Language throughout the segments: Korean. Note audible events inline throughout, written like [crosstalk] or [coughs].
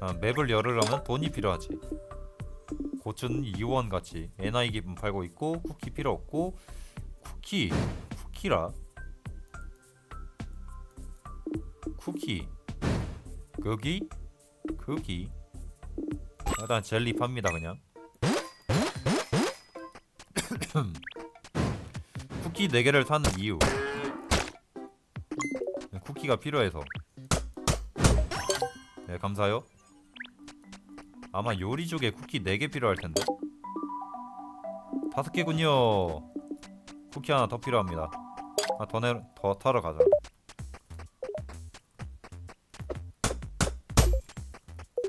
아, 맵을 열으려면 돈이 필요하지. 고추는 이원 같이 NI 기분 팔고 있고 쿠키 필요 없고 쿠키 쿠키라? 쿠키. 거기? 거기? 일단 젤리 팝니다 그냥. [coughs] 쿠키 4개를 사는 이유. 쿠키가 필요해서. 네 감사요 아마 요리 쪽에 쿠키 4개 필요할 텐데. 다섯 개군요. 쿠키 하나 더 필요합니다. 아, 더, 내, 더 타러 가자.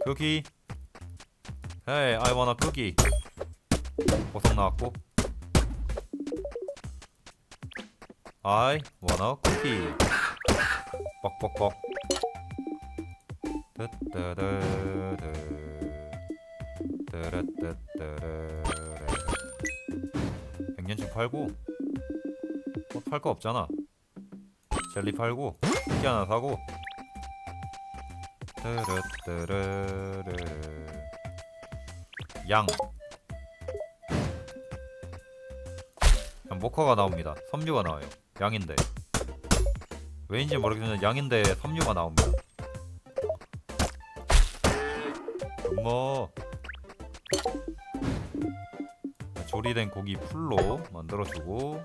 쿠키. 헤이 I wanna 쿠키. 보석 나왔고. I wanna 쿠키. 뻑뻑뻑 뜨르뜨뜨르르 백년치 팔고 뭐 팔 거 없잖아 젤리 팔고 쿠키 하나 사고 뜨르뜨르르 양 모커가 나옵니다 섬유가 나와요 양인데 왜인지 모르겠는데 양인데 섬유가 나옵니다 뭐 조리된 고기 풀로 만들어주고.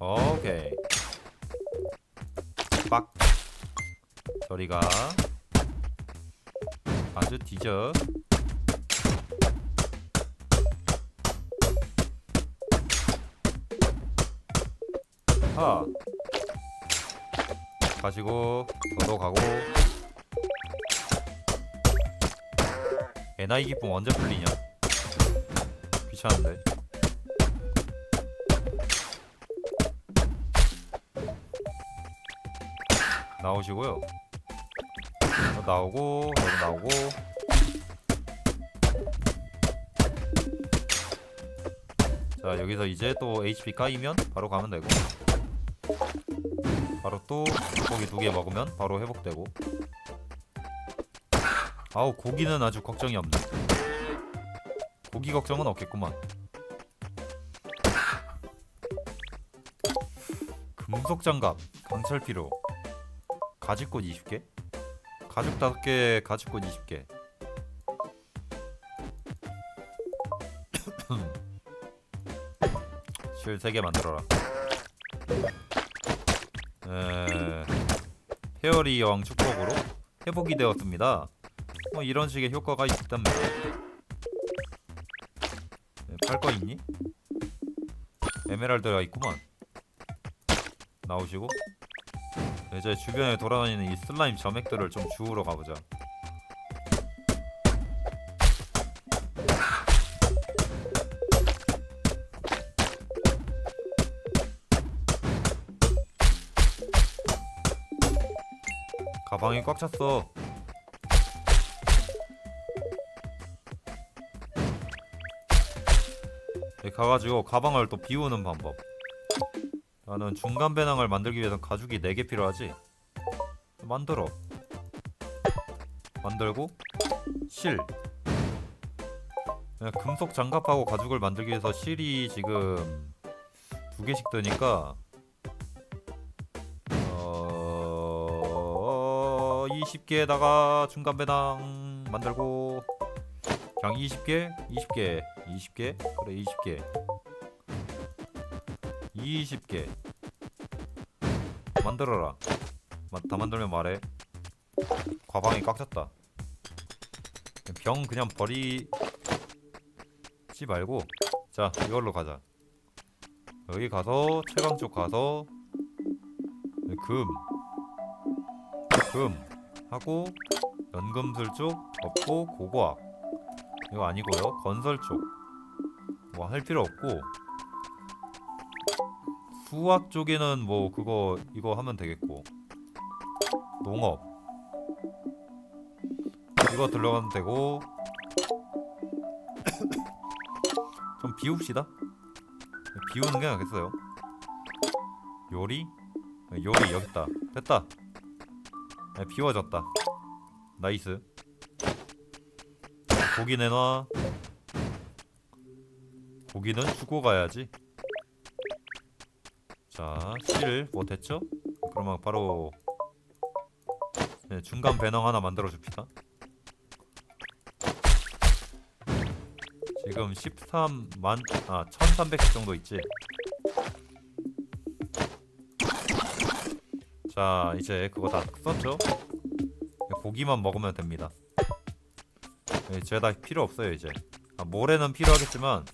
오케이. 빡. 저리가. 아주 뒤져 하 가시고 저도 가고. NI 기쁨 언제 풀리냐? 귀찮은데. 나오시고요. 어, 나오고 여기 나오고. 자 여기서 이제 또 HP 까이면 바로 가면 되고 바로 또 고기 두 개 먹으면 바로 회복되고. 아우 고기는 아주 걱정이 없네. 고기 걱정은 없겠구만. 금속 장갑 강철 필요. 가지꽃 20개? 가죽 5개 가지꽃 20개. [coughs] 실 3개 만들어라 에... 페어리 여왕 축복으로 회복이 되었습니다. 뭐 이런 식의 효과가 있답니다 팔거 있니? 에메랄드가 있구만. 나오시고. 이제 주변에 돌아다니는 이 슬라임 점액들을 좀 주우러 가보자 가방이 꽉 찼어. 가가지고 가방을 또 비우는 방법. 나는 중간 배낭을 만들기 위해서 가죽이 4개 필요하지? 만들어. 만들고 실. 금속 장갑하고 가죽을 만들기 위해서 실이 지금 두 개씩 드니까 어... 20개에다가 중간 배낭 만들고 그냥 20개 20개 20개 그래 20개 20개 만들어라. 마- 다 만들면 말해. 과방이 꽉 찼다. 병 그냥 버리지 말고 자 이걸로 가자. 여기 가서 채광 쪽 가서 금. 금 하고 연금술 쪽 없고 고고학. 이거 아니고요. 건설 쪽. 뭐 할 필요 없고. 수학 쪽에는 뭐 그거 이거 하면 되겠고. 농업. 이거 들러가면 되고. [coughs] 좀 비웁시다. 비우는 게 낫겠어요? 요리? 네, 요리 여기 있다. 됐다 네, 비워졌다. 나이스. 고기 내놔. 고기는 주고 가야지. 자실뭐 됐죠? 그러면 바로 네, 중간 배낭 하나 만들어 줍시다. 지금 13만 아 1300씩 정도 있지 자 이제 그거 다 썼죠? 고기만 먹으면 됩니다. 네, 죄다 필요 없어요 이제. 아, 모래는 필요하겠지만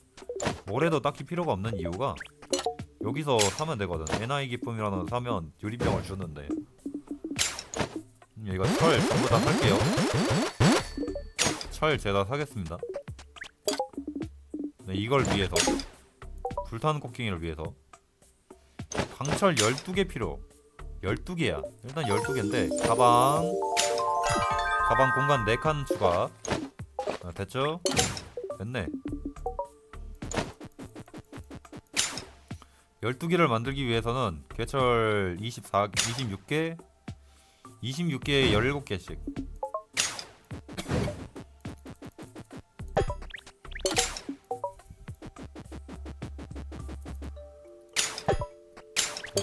모래도 딱히 필요가 없는 이유가 여기서 사면 되거든. NI 기품이라는 거 사면 유리병을 주는데. 음, 이거 철 전부 다 살게요. 철 제가 사겠습니다. 네, 이걸 위해서. 불타는 코킹이를 위해서. 강철 12개 필요 12개야. 일단 12개인데 가방 가방 공간 4칸 추가. 아, 됐죠? 됐네. 12개를 만들기 위해서는 개철 24, 26개 26개에 17개씩.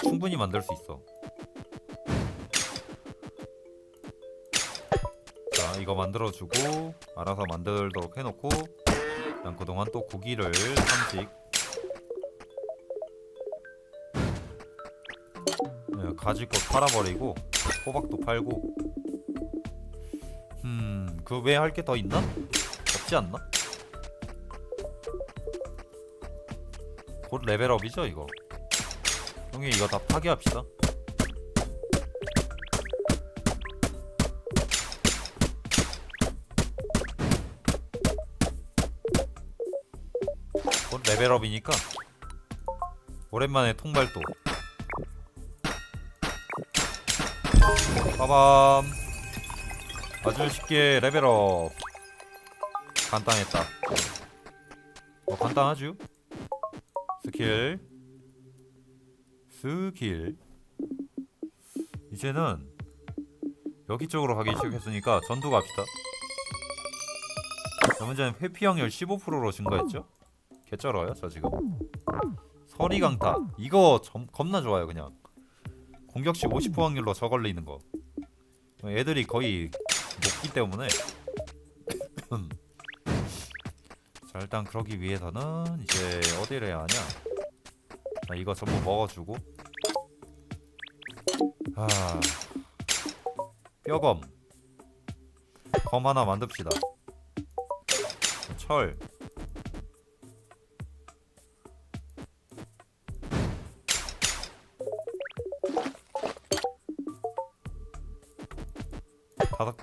충분히 만들 수 있어 이거 만들어주고 알아서 만들도록 해놓고 난 그동안 또 고기를 3씩 네, 가지고 팔아버리고 호박도 팔고 음그 외에 할 게 더 있나? 없지 않나? 곧 레벨업이죠 이거 형이 이거 다 파괴합시다 곧 레벨업이니까. 오랜만에 통발도. 빠밤. 아주 쉽게 레벨업. 간단했다. 뭐 간단하죠? 스킬. 스킬. 이제는 여기 쪽으로 가기 시작했으니까 전투 갑시다. 저 문제는 회피 확률 15%로 증가했죠 개쩔어요 저 지금. 서리 강타. 이거 점, 겁나 좋아요 그냥. 공격시 50% 확률로 저 걸리는 거. 애들이 거의 높기 때문에. 자 일단 그러기 위해서는 이제 어디를 해야 하냐? 자, 이거 전부 먹어주고. 아. 뼈검. 검 하나 만듭시다. 철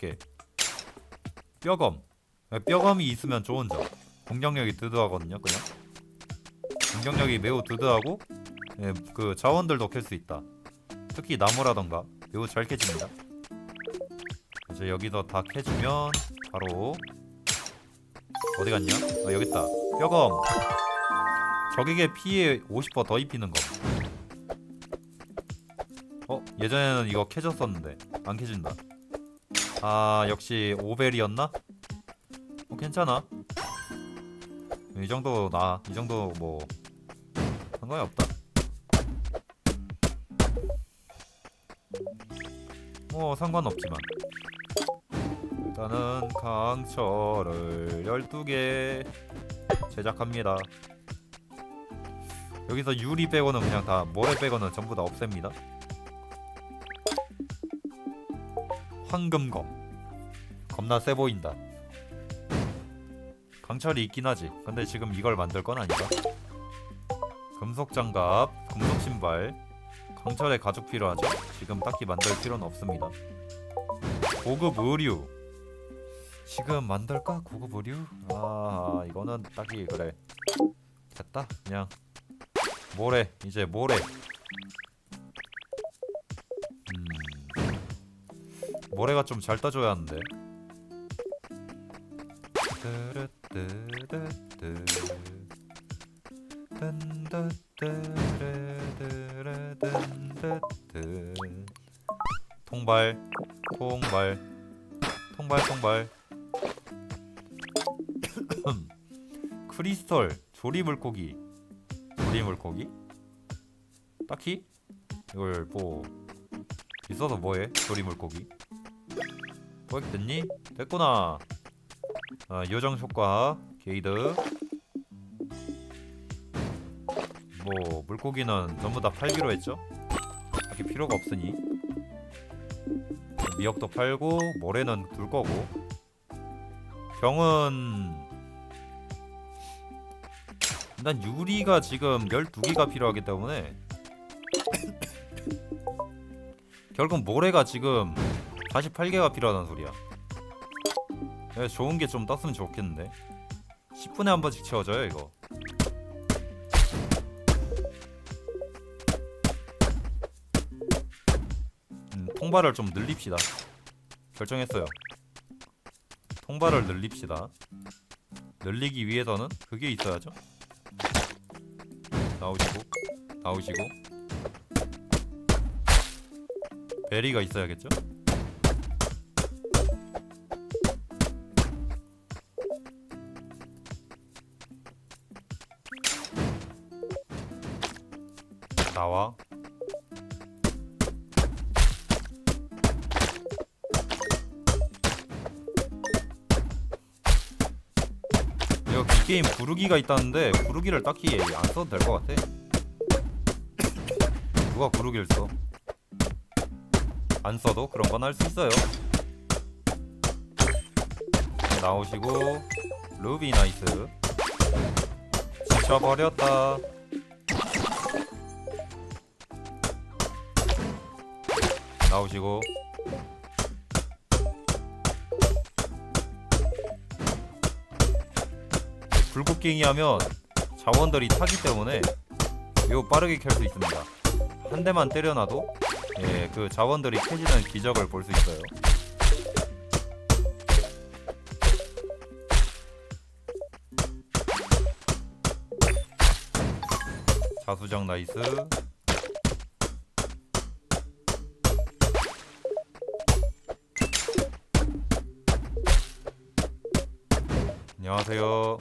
개 뼈검. 네, 뼈검이 있으면 좋은 점. 공격력이 드드하거든요 그냥. 공격력이 매우 드드하고 예, 그 자원들도 캘 수 있다. 특히 나무라던가 매우 잘 캐집니다. 이제 여기서 다 캐주면 바로 어디 갔냐? 아 여기 있다. 뼈검. 적에게 피해 50%더 입히는 거. 어? 예전에는 이거 캐졌었는데 안 캐진다 아 역시 오벨이었나? 어 괜찮아. 이 정도 나 이 정도 뭐 상관이 없다. 뭐 상관없지만. 일단은 강철을 12개 제작합니다. 여기서 유리 빼고는 그냥 다 모래 빼고는 전부 다 없앱니다 황금검. 겁나 세 보인다. 강철이 있긴 하지. 근데 지금 이걸 만들 건 아니다 금속 장갑 금속 신발. 강철의 가죽 필요하죠? 지금 딱히 만들 필요는 없습니다. 고급 의류. 지금 만들까? 고급 의류? 아 이거는 딱히 그래. 됐다 그냥. 모래 이제 모래 모래가 좀 잘 따줘야 하는데. 통발, 통발, 통발, 통발. [coughs] 크리스털, 조리 물고기, 조리 물고기. 딱히 이걸 뭐 있어서 뭐해? 조리 물고기. 포획 됐니? 됐구나. 아, 요정 효과 게이드. 뭐 물고기는 전부 다 팔기로 했죠? 딱히 필요가 없으니. 미역도 팔고 모래는 둘 거고. 병은 일단 유리가 지금 12개가 필요하기 때문에 [coughs] 결국 모래가 지금 48개가 필요하다는 소리야. 야, 좋은 게 좀 떴으면 좋겠는데. 10분에 한 번씩 채워져요 이거. 음, 통발을 좀 늘립시다. 결정했어요. 통발을 늘립시다. 늘리기 위해서는 그게 있어야죠. 나오시고, 나오시고. 베리가 있어야겠죠? 나와. 이거 이 게임 구르기가 있다는데 구르기를 딱히 안 써도 될 것 같아. 누가 구르기를 써? 안 써도 그런 건 할 수 있어요. 나오시고 루비 나이스. 지쳐버렸다. 나오시고 불꽃갱이 하면 자원들이 타기 때문에 매우 빠르게 켤수 있습니다. 한 대만 때려놔도 예, 그 자원들이 캐지는 기적을 볼 수 있어요. 자수정 나이스. 안녕하세요.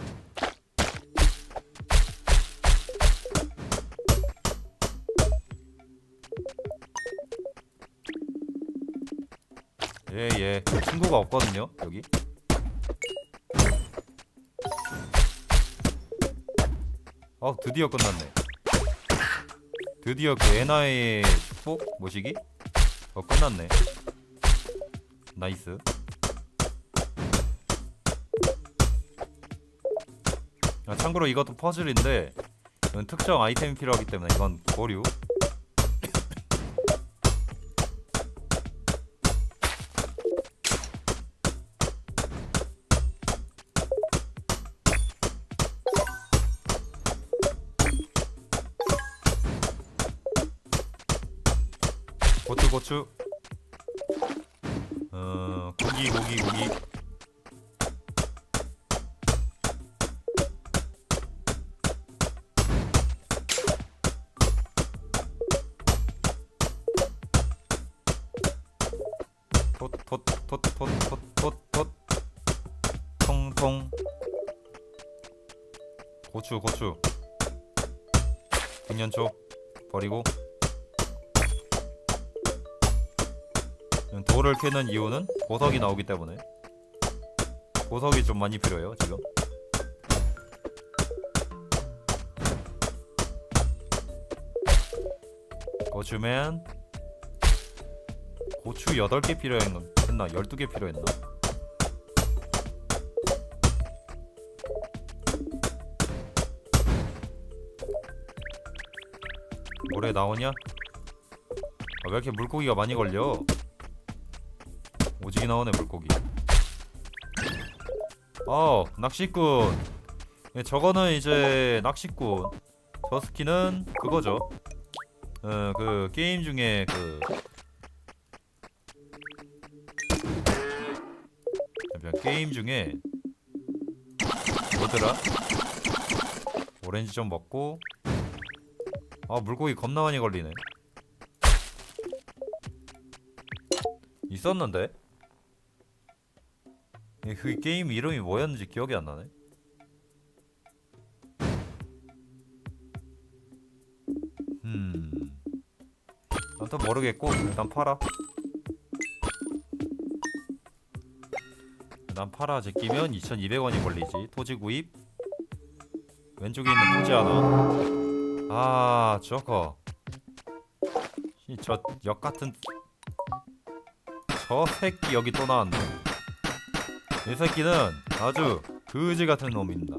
예, 예. 친구가 없거든요, 여기. 어, 드디어 끝났네. 드디어 그 에나의 축복 모시기? 어, 끝났네. 나이스. 아, 참고로 이것도 퍼즐인데 이건 특정 아이템이 필요하기 때문에 이건 보류. 고추 고추 톳톳톳톳톳톳 통통. 고추 고추. 백년초 버리고. 돌을 캐는 이유는 보석이 나오기 때문에. 보석이 좀 많이 필요해요 지금. 고추맨 고추 8개 필요 했나 12개 필요했나 모래 나오냐? 아, 왜 이렇게 물고기가 많이 걸려? 오지게 나오네 물고기. 어 낚시꾼. 예, 저거는 이제 낚시꾼. 저 스킨은 그거죠. 어 그 게임 중에 그 게임 중에 뭐더라? 오렌지 좀 먹고. 아 물고기 겁나 많이 걸리네. 있었는데? 예, 그 게임 이름이 뭐였는지 기억이 안 나네. 음. 아무튼 모르겠고 일단 팔아 일단 팔아 제끼면 2200원이 걸리지. 토지 구입. 왼쪽에 있는 토지 하나. 아 저거. 이저역 같은 저 새끼 여기 또 나왔네. 이 새끼는 아주 그지 같은 놈입니다.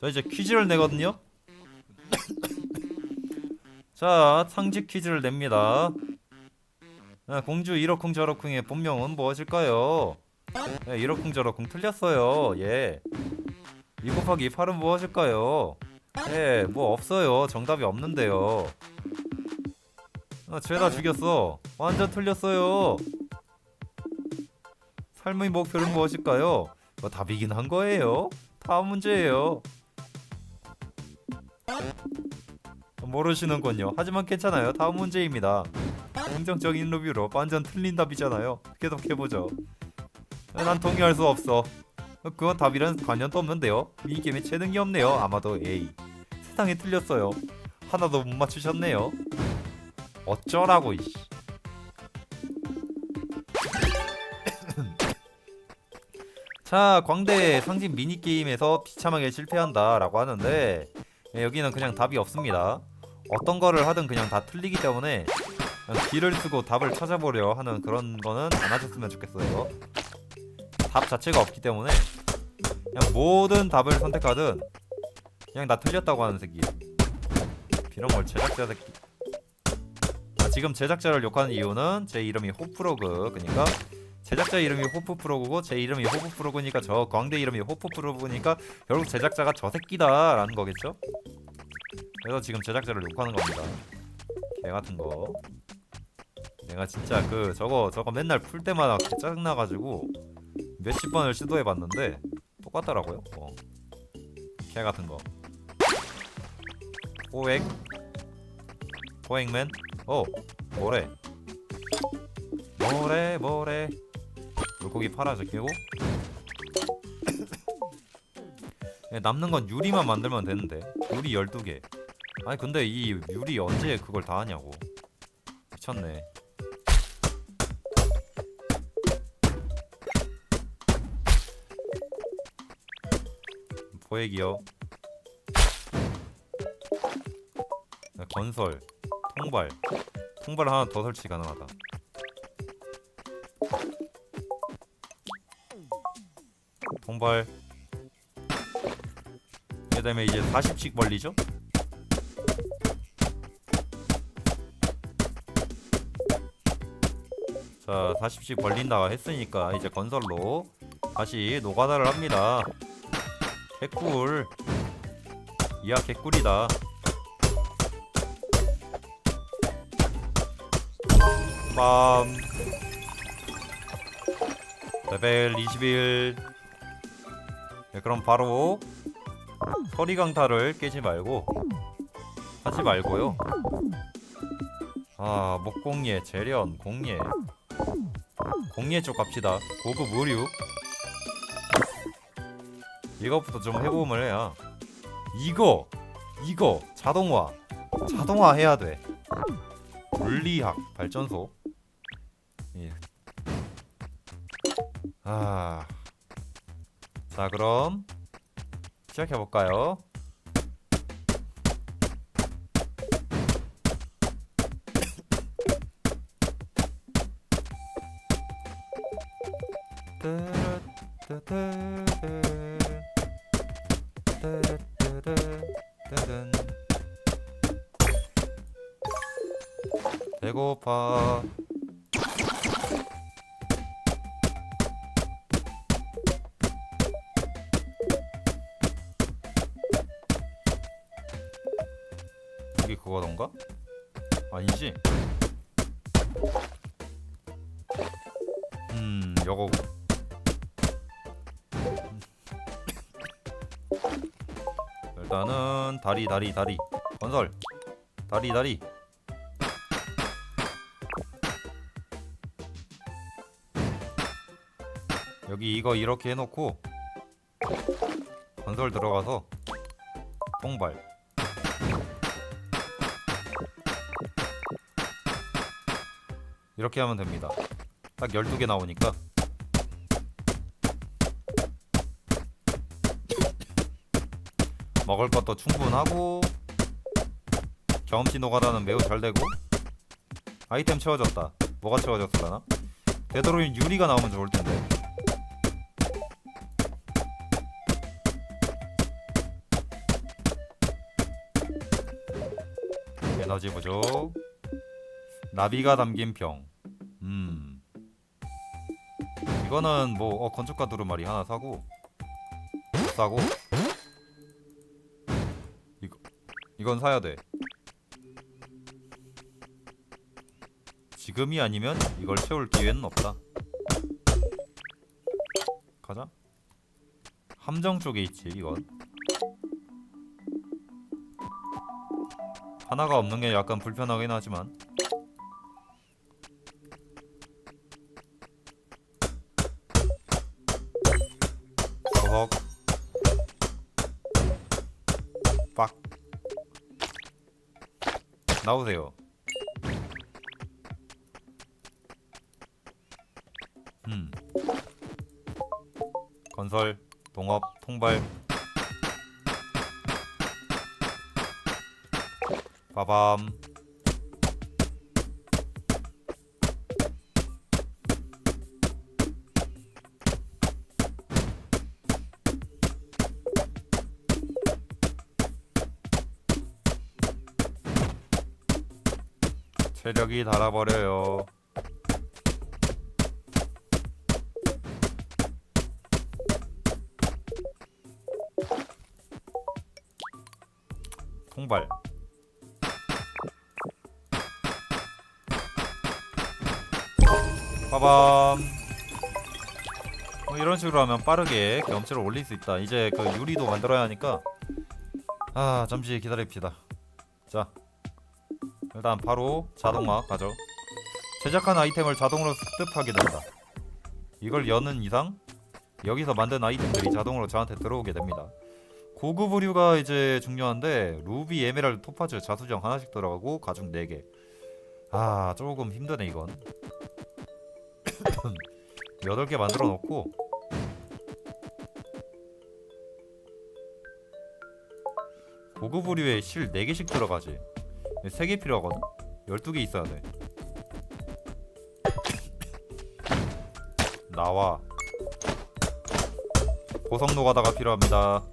자 이제 퀴즈를 내거든요. [coughs] 자 상식 퀴즈를 냅니다. 아, 공주 이러쿵 저러쿵의 본명은 무엇일까요? 네, 이러쿵 저러쿵 틀렸어요 예 2 곱하기 8은 무엇일까요? 예, 뭐 없어요. 정답이 없는데요. 아, 죄다 죽였어. 완전 틀렸어요. 삶의 목표는 무엇일까요? 뭐 답이긴 한 거예요. 다음 문제예요. 모르시는군요. 하지만 괜찮아요. 다음 문제입니다. 긍정적인 리뷰로 완전 틀린 답이잖아요. 계속해보죠. 아, 난 동의할 수 없어. 그건 답이란 관련도 없는데요. 이 게임에 재능이 없네요. 아마도 A. 세상에 틀렸어요. 하나도 못 맞추셨네요. 어쩌라고 이씨. [coughs] 자, 광대 상징 미니 게임에서 비참하게 실패한다 라고 하는데 예, 여기는 그냥 답이 없습니다. 어떤 거를 하든 그냥 다 틀리기 때문에 길을 쓰고 답을 찾아보려 하는 그런 거는 안 하셨으면 좋겠어요. 답 자체가 없기 때문에 그냥 모든 답을 선택하든 그냥 나 틀렸다고 하는 새끼. 이런 걸 제작자 새끼. 아, 지금 제작자를 욕하는 이유는 제 이름이 호프로그 그러니까 제작자 이름이 호프프로그고 제 이름이 호프프로그니까 저 광대 이름이 호프프로그니까 결국 제작자가 저 새끼다 라는 거겠죠? 그래서 지금 제작자를 욕하는 겁니다. 개 같은 거 내가 진짜 그 저거 저거 맨날 풀 때마다 개 짜증나가지고 몇십 번을 시도해봤는데 똑같더라고요. 어. 개 같은 거. 포획. 포획맨. 어. 뭐래. 뭐래 뭐래. 물고기 팔아 제끼고. [coughs] 예, 남는 건 유리만 만들면 되는데 유리 12개 아니 근데 이 유리 언제 그걸 다 하냐고 미쳤네 포획이요. 네, 건설, 통발, 통발 하나 더 설치 가능하다. 통발. 그 다음에 이제 40씩 벌리죠? 자, 40씩 벌린다 했으니까 이제 건설로 다시 노가다를 합니다. 개꿀. 이야 개꿀이다. 빰. 레벨 21 네, 그럼 바로 서리강타를 깨지 말고 하지 말고요. 아 목공예 재련 공예. 공예 쪽 갑시다. 고급 의류 이것부터 좀 해보면 해야 이거 이거 자동화 자동화 해야 돼 물리학 발전소 예. 아. 자 그럼 시작해 볼까요? 그거던가? 아니지? 음 여거고. 일단은 다리 다리 다리. 건설. 다리 다리. 여기 이거 이렇게 해놓고 건설 들어가서 통발 이렇게 하면 됩니다. 딱 12개 나오니까. 먹을 것도 충분하고 경험치 노가다는 매우 잘 되고 아이템 채워졌다. 뭐가 채워졌을라나? 되도록이면 유리가 나오면 좋을 텐데. 에너지 부족. 나비가 담긴 병 이거는 뭐 어, 건축가 두루마리 하나 사고 싸고 이거 이건 사야 돼. 지금이 아니면 이걸 채울 기회는 없다. 가자. 함정 쪽에 있지 이건. 하나가 없는 게 약간 불편하긴 하지만 허헉 빡. 나오세요. 음 건설 동업 통발. 빠밤 체력이 달아버려요. 통발. 빠밤. 뭐 이런 식으로 하면 빠르게 경험치를 올릴 수 있다. 이제 그 유리도 만들어야 하니까 아 잠시 기다립시다. 자. 일단 바로 자동화 가죠. 제작한 아이템을 자동으로 습득하게 된다. 이걸 여는 이상 여기서 만든 아이템들이 자동으로 저한테 들어오게 됩니다. 고급 의류가 이제 중요한데 루비, 에메랄드, 토파즈, 자수정 하나씩 들어가고 가죽 4개. 아 조금 힘드네 이건. [coughs] 8개 만들어 놓고 고급 의류에 실 4개씩 들어가지. 3개 필요하거든. 12개 있어야 돼. 나와. 고성 노가다가 필요합니다.